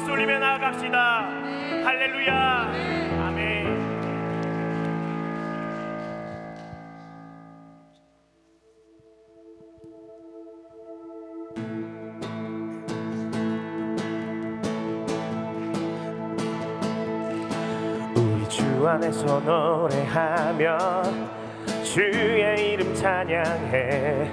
박수 올리며 나아갑시다. 할렐루야. 아멘. 우리 주 안에서 노래하며 주의 이름 찬양해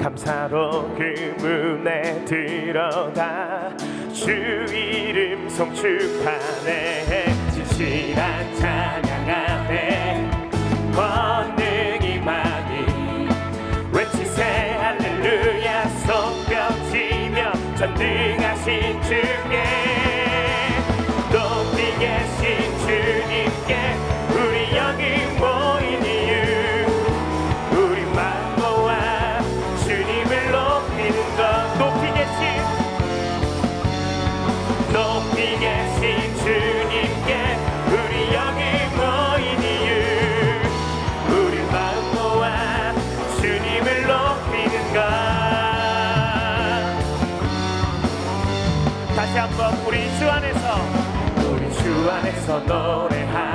감사로 그분에 들어가 주 이름 성축하네. 진실한 찬양 앞에 노래하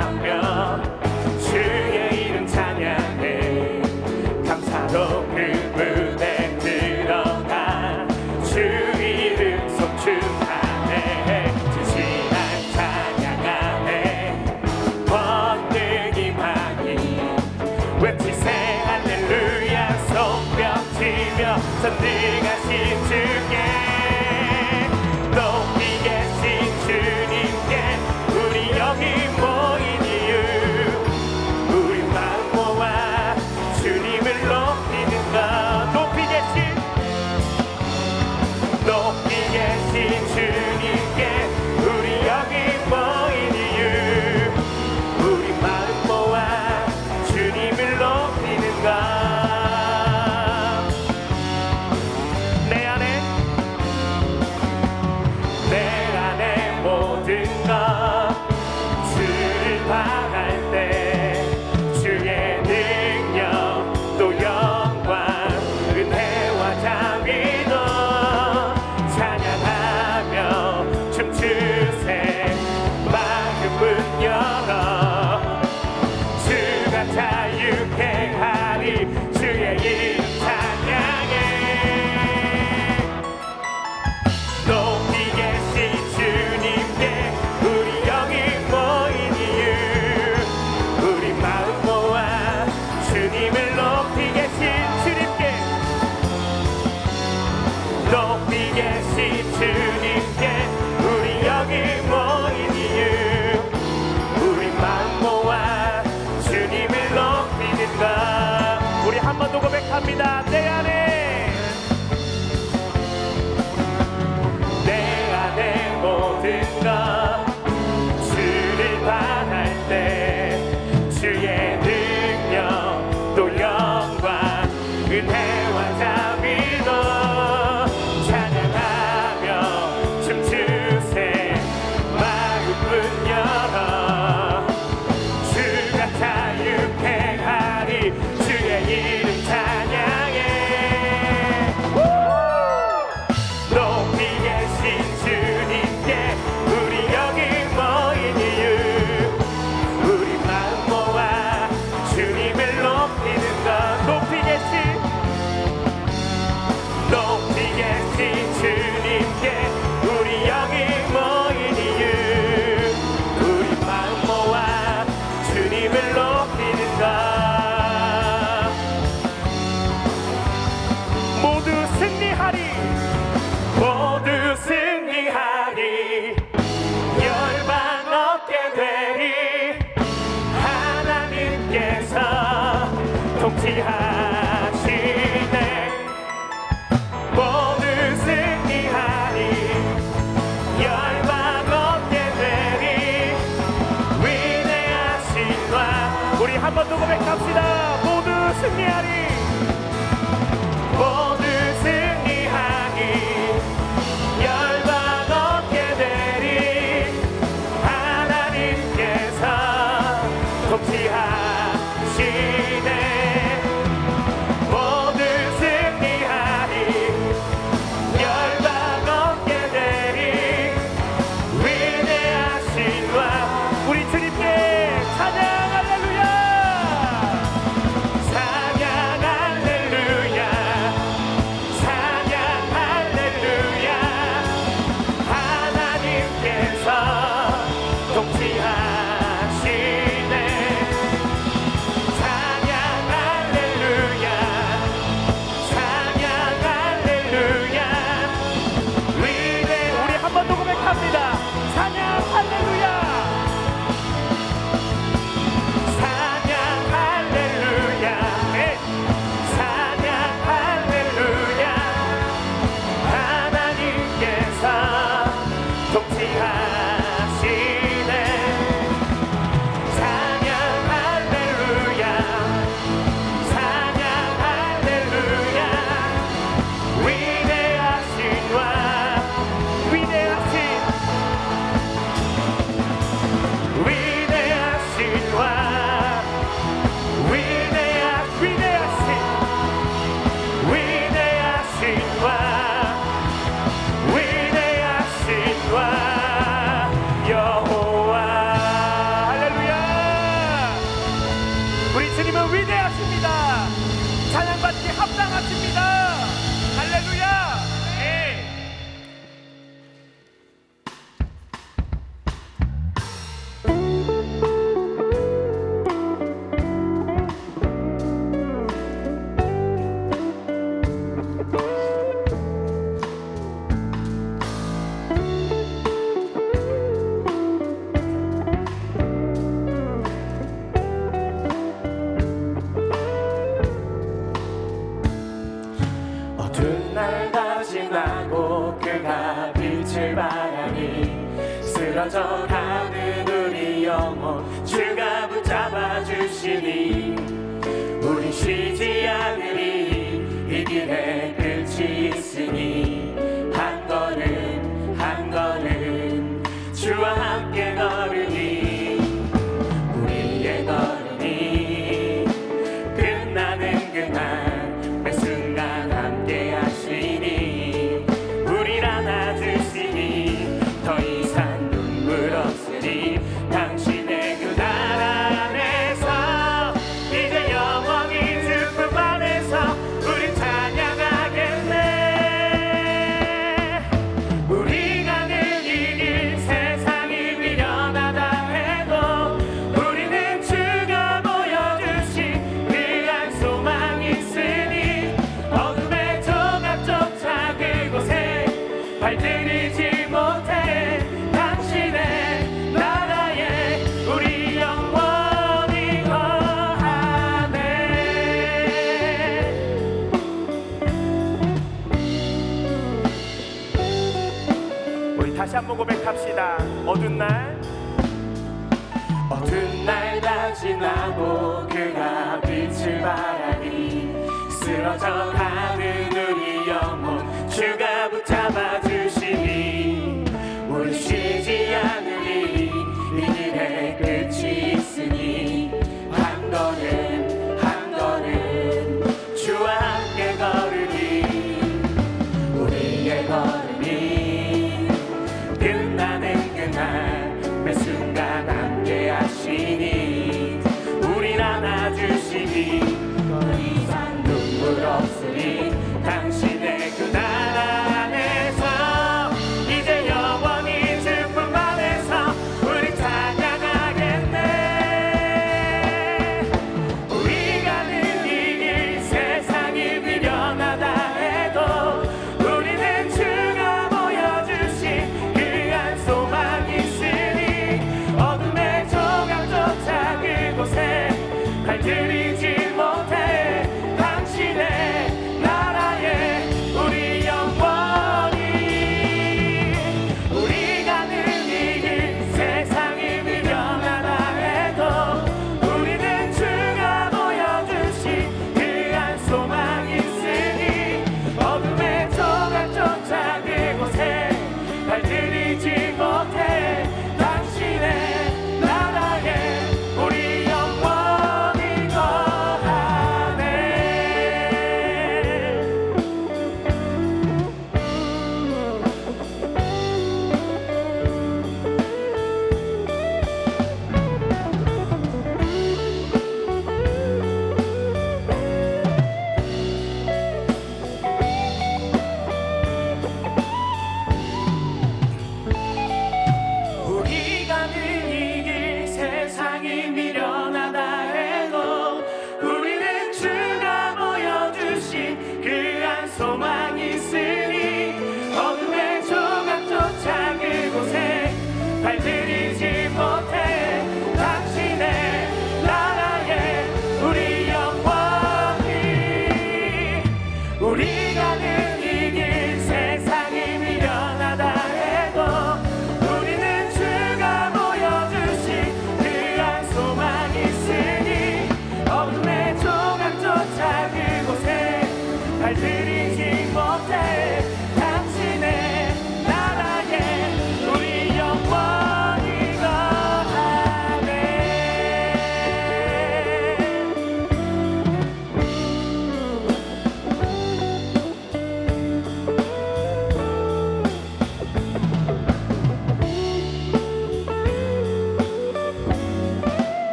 지나고 그가 빛을 바라니 쓰러져 가는 우리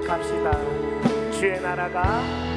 고백합시다. 주의 나라가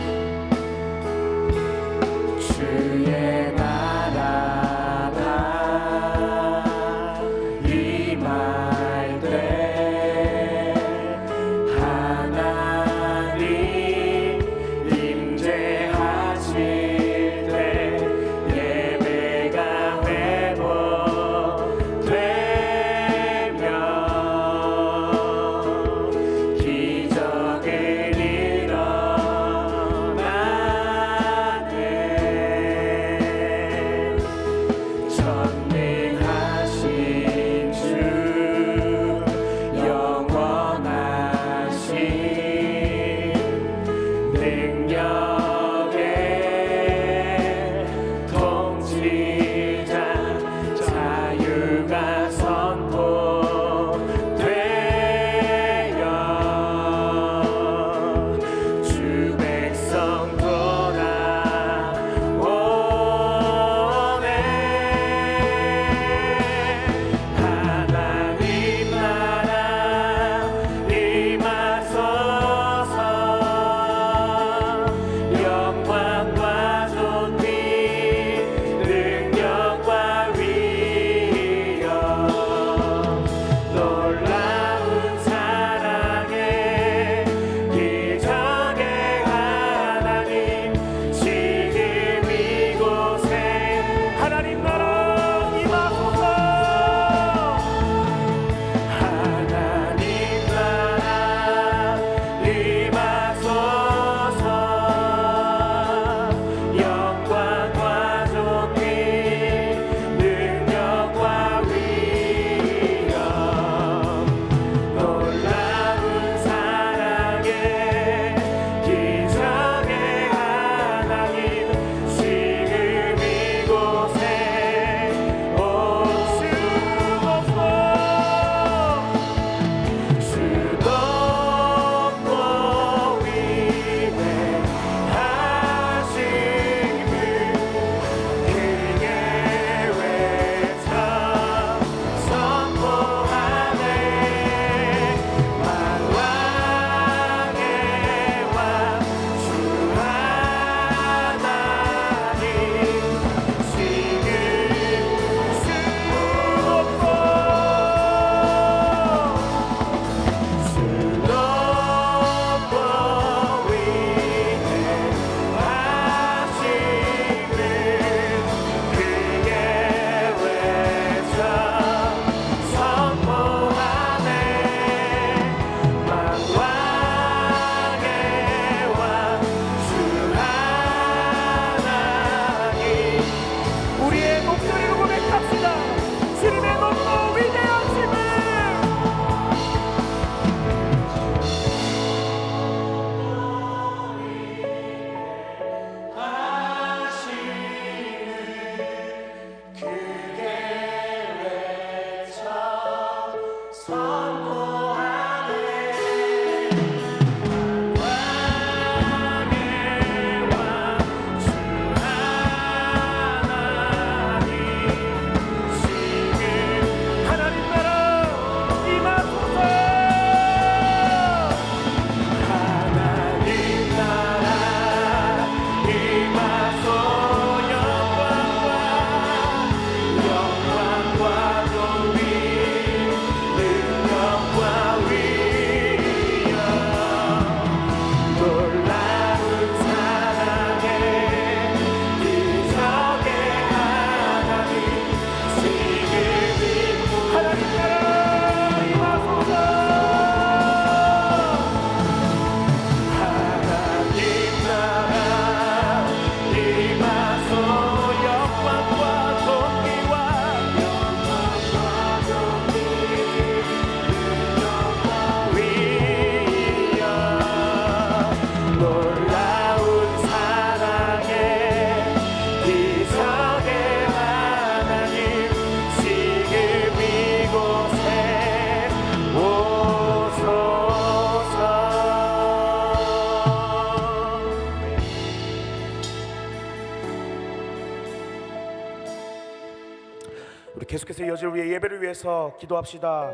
우리의 예배를 위해서 기도합시다.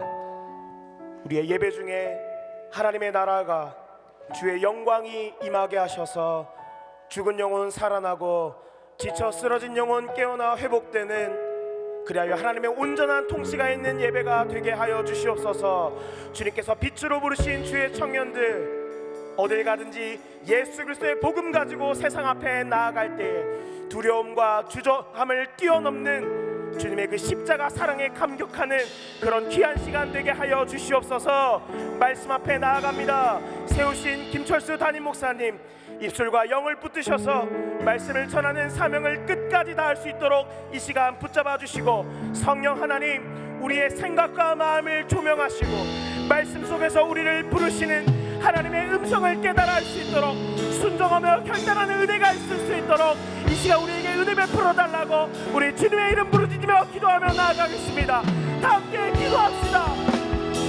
우리의 예배 중에 하나님의 나라가 주의 영광이 임하게 하셔서 죽은 영혼 살아나고 지쳐 쓰러진 영혼 깨어나 회복되는 그리하여 하나님의 온전한 통치가 있는 예배가 되게 하여 주시옵소서. 주님께서 빛으로 부르신 주의 청년들 어딜 가든지 예수 그리스도의 복음 가지고 세상 앞에 나아갈 때 두려움과 주저함을 뛰어넘는 주님의 그 십자가 사랑에 감격하는 그런 귀한 시간 되게 하여 주시옵소서. 말씀 앞에 나아갑니다. 세우신 김철수 담임 목사님 입술과 영을 붙드셔서 말씀을 전하는 사명을 끝까지 다할 수 있도록 이 시간 붙잡아 주시고 성령 하나님 우리의 생각과 마음을 조명하시고 말씀 속에서 우리를 부르시는 하나님의 음성을 깨달아 할 수 있도록 순종하며 결단하는 은혜가 있을 수 있도록 이 시간 우리에게 은혜 베풀어 달라고 우리 주님의 이름 부르짖으며 기도하며 나아가겠습니다. 다 함께 기도합시다.